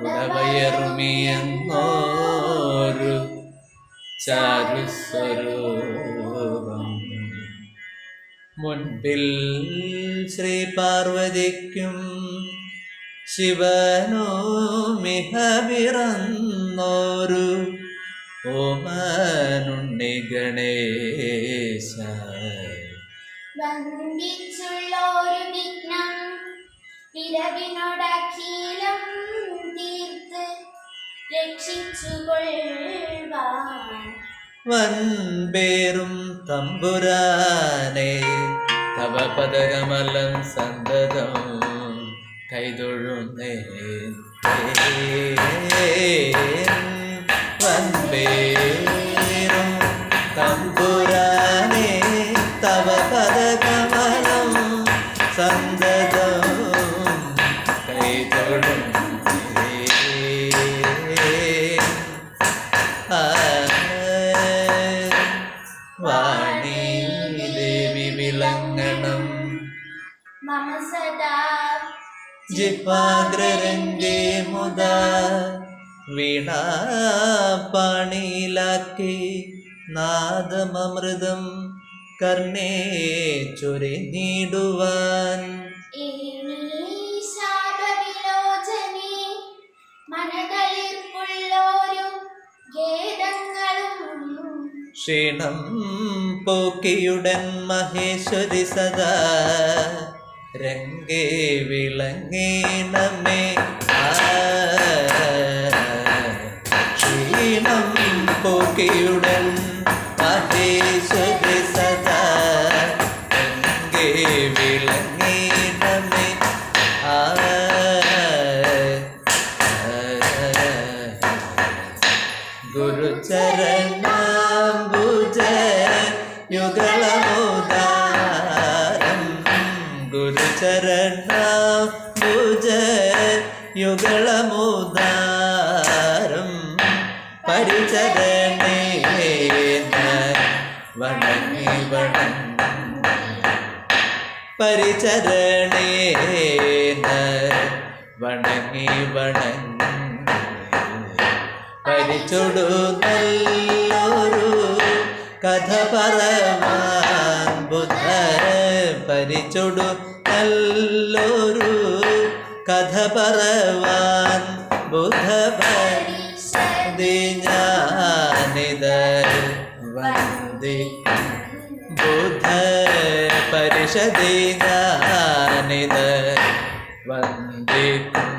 കുടവയറുമിയെന്നോരു ചാരുസ്വരൂപം. മുൻപിൽ ശ്രീ പാർവതിക്കും ശിവനോ മിഹ പിറന്നോരു ഓമനുണ്ണി ഗണേശ. വന്ദിച്ചുള്ളോരു വിഘ്നം വൻപേരും തമ്പുരാനെ തവ പദകമലം സന്തതം കൈതൊഴുന്നേ വൻപേരും ദേവി വിളങ്ങണം മമ സദാ ജിപ്പാഗ്രരംഗേ മുത വീണാപാണിയിലാക്കി നാദമൃതം കർണേ ചൊരിഞ്ഞിടുവാൻ ക്ഷീണം പോക്കിയുടൻ മഹേശ്വരി സദാ. രംഗേ വിളങ്ങീണമേ. ക്ഷീണം പോക്കിയുടൻ മഹേശ്വരി സദാ. രംഗേ വിളങ്ങീണമേ. ആ. ഗുരുചരണാംബുജ ഗുരുചരണാംബുജ യുഗളമുദാരം പരിചരണേ വണങ്ങി വണങ്ങി. പരിചരണേ വണങ്ങി വണങ്ങി. പരിച്ചൊടു നല്ലൊരു കഥ പറവാൻ ബുധ പരിച്ചൊടു നല്ലൊരു കഥ പറവാൻ ബുദ്ധ പരിസതി ഞാനിത് വന്ദി. ബുധ പരിഷദി ഞാനിത് വന്ദിക്കും